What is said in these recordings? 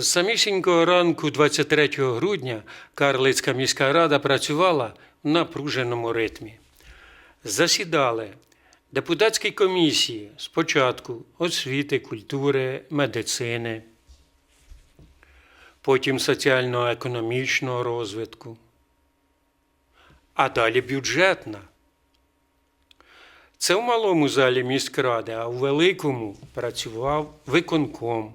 З самісінького ранку 23 грудня Карлицька міська рада працювала в напруженому ритмі. Засідали депутатські комісії спочатку освіти, культури, медицини, потім соціально-економічного розвитку, а далі бюджетна. Це в малому залі міськради, а в великому працював виконком.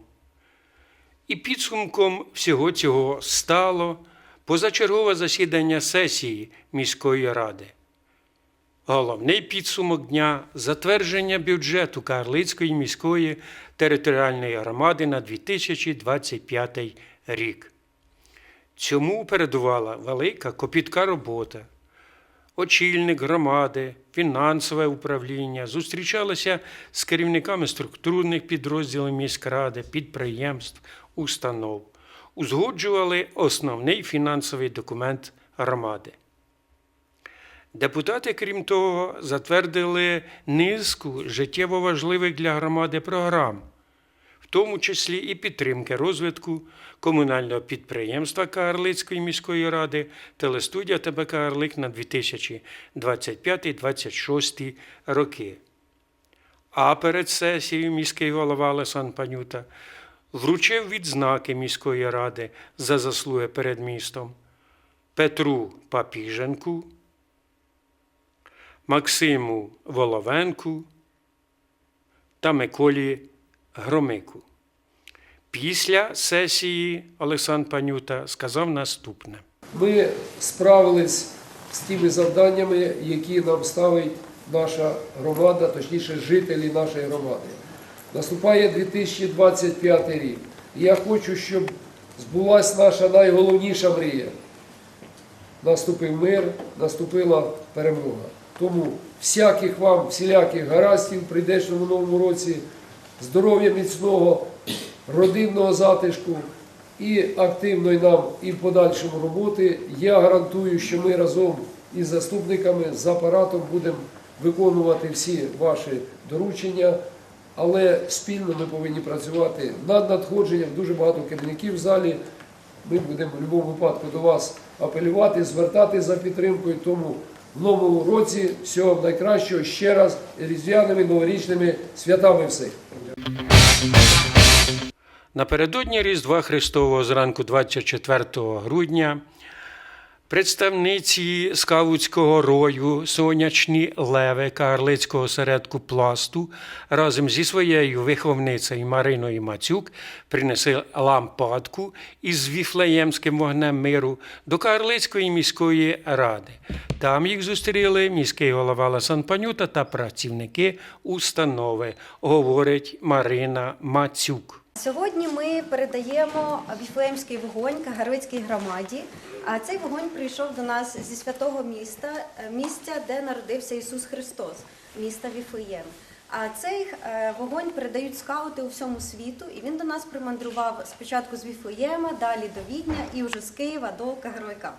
І підсумком всього цього стало позачергове засідання сесії міської ради. Головний підсумок дня затвердження бюджету Карлицької міської територіальної громади на 2025 рік. Цьому передувала велика копітка робота. Очільник громади, фінансове управління зустрічалися з керівниками структурних підрозділів міськради, підприємств, установ, узгоджували основний фінансовий документ громади. Депутати, крім того, затвердили низку життєво важливих для громади програм, в тому числі і підтримки розвитку комунального підприємства Карлицької міської ради телестудія ТБ Карлик на 2025-2026 роки. А перед сесією міський голова Олесан Панюта вручив відзнаки міської ради за заслуги перед містом Петру Папіженку, Максиму Воловенку та Миколі Громику. Після сесії Олександр Панюта сказав наступне. Ми справились з тими завданнями, які нам ставить наша громада, точніше жителі нашої громади. Наступає 2025 рік. І я хочу, щоб збулась наша найголовніша мрія. Наступив мир, наступила перемога. Тому всяких вам, всіляких гараздів в прийдешньому новому році, здоров'я міцного, родинного затишку і активної нам і в подальшому роботи. Я гарантую, що ми разом із заступниками, з апаратом будемо виконувати всі ваші доручення, але спільно ми повинні працювати над надходженням. Дуже багато керівників в залі. Ми будемо в будь-якому випадку до вас апелювати, звертати за підтримкою. Тому в новому році всього найкращого ще раз різдвяними новорічними святами всіх. Напередодні Різдва Христового зранку 24 грудня представниці скаутського рою сонячні леви Карлицького середку пласту разом зі своєю виховницею Мариною Мацюк принесли лампадку із віфлеємським вогнем миру до Карлицької міської ради. Там їх зустріли міський голова Ласан Панюта та працівники установи, говорить Марина Мацюк. Сьогодні ми передаємо віфлеємський вогонь Кагарицькій громаді. А цей вогонь прийшов до нас зі святого міста, е, місця, де народився Ісус Христос, міста Віфлеєм. А цей е, вогонь передають скаути у всьому світу, і він до нас примандрував спочатку з Віфлеєма, далі до Відня і вже з Києва до Кагарлика.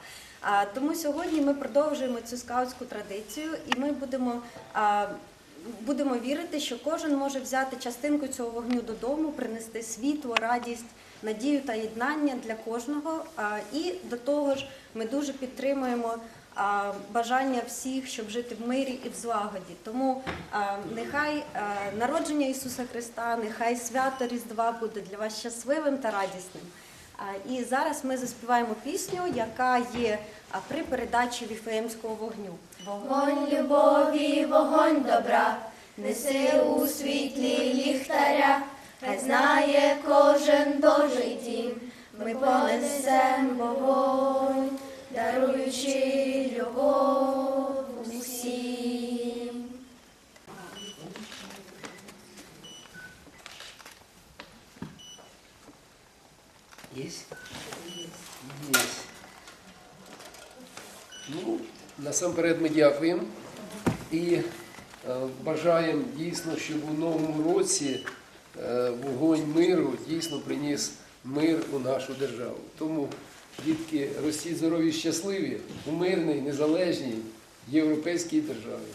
Тому сьогодні ми продовжуємо цю скаутську традицію, і ми будемо будемо вірити, що кожен може взяти частинку цього вогню додому, принести світло, радість, надію та єднання для кожного. І до того ж, ми дуже підтримуємо бажання всіх, щоб жити в мирі і в злагоді. Тому нехай народження Ісуса Христа, нехай свято Різдва буде для вас щасливим та радісним. І зараз ми заспіваємо пісню, яка є при передачі Віфлеємського вогню. Вогонь любові, вогонь добра, неси у світлі ліхтаря, хай знає кожен Божий дім, ми понесем вогонь, даруючи Ну, насамперед ми дякуємо і е, бажаємо дійсно, щоб у новому році е, вогонь миру дійсно приніс мир у нашу державу. Тому, дітки, ростіть здорові щасливі у мирній, незалежній європейській державі.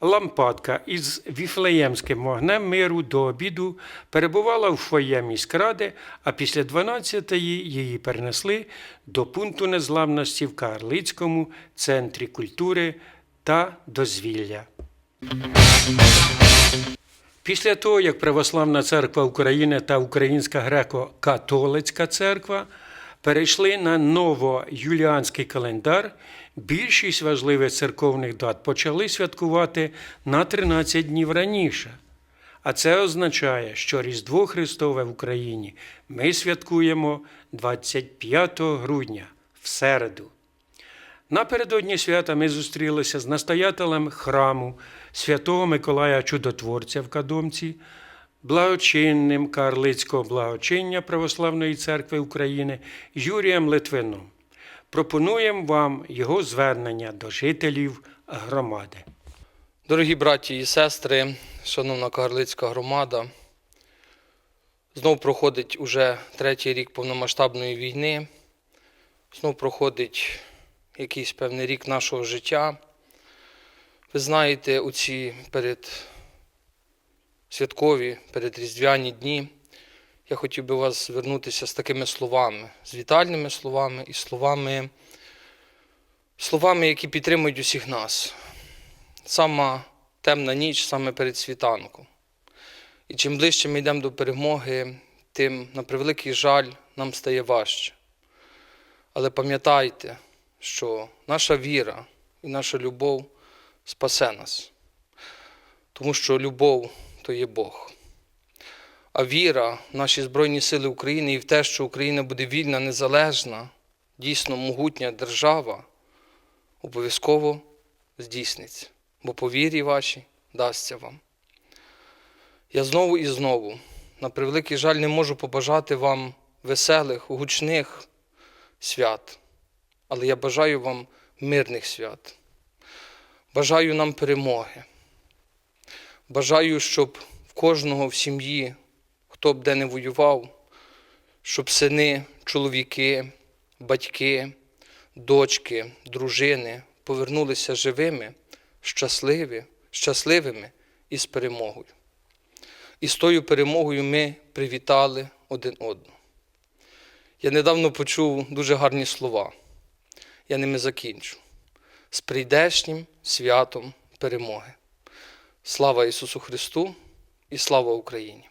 Лампадка із віфлеємським вогнем миру до обіду перебувала в фоє міськради, а після 12-ї її перенесли до пункту незламності в Карлицькому центрі культури та дозвілля. Після того, як Православна церква України та Українська греко-католицька церква перейшли на новоюліанський календар, більшість важливих церковних дат почали святкувати на 13 днів раніше. А це означає, що Різдво Христове в Україні ми святкуємо 25 грудня в середу. Напередодні свята ми зустрілися з настоятелем храму святого Миколая Чудотворця в Кадомці, благочинним Карлицького благочиння Православної церкви України Юрієм Литвином. Пропонуємо вам його звернення до жителів громади. Дорогі браті і сестри, шановна Кагарлицька громада, знов проходить уже третій рік повномасштабної війни, знов проходить якийсь певний рік нашого життя. Ви знаєте, у ці перед святкові, перед різдвяні дні я хотів би вас звернутися з такими словами, з вітальними словами і словами, словами, які підтримують усіх нас сама темна ніч саме перед світанком. І чим ближче ми йдемо до перемоги, тим, на превеликий жаль, нам стає важче. Але пам'ятайте, що наша віра і наша любов спасе нас, тому що любов то є Бог. А віра в наші Збройні Сили України і в те, що Україна буде вільна, незалежна, дійсно могутня держава, обов'язково здійсниться бо по вірі вашій дасться вам. Я знову і знову, на превеликий жаль, не можу побажати вам веселих, гучних свят, але я бажаю вам мирних свят. Бажаю нам перемоги. Бажаю, щоб в кожного в сім'ї, хто б де не воював, щоб сини, чоловіки, батьки, дочки, дружини повернулися живими щасливі, щасливими і з перемогою. І з тою перемогою ми привітали один одного. Я недавно почув дуже гарні слова. Я ними закінчу. З прийдешнім святом перемоги. Слава Ісусу Христу і слава Україні!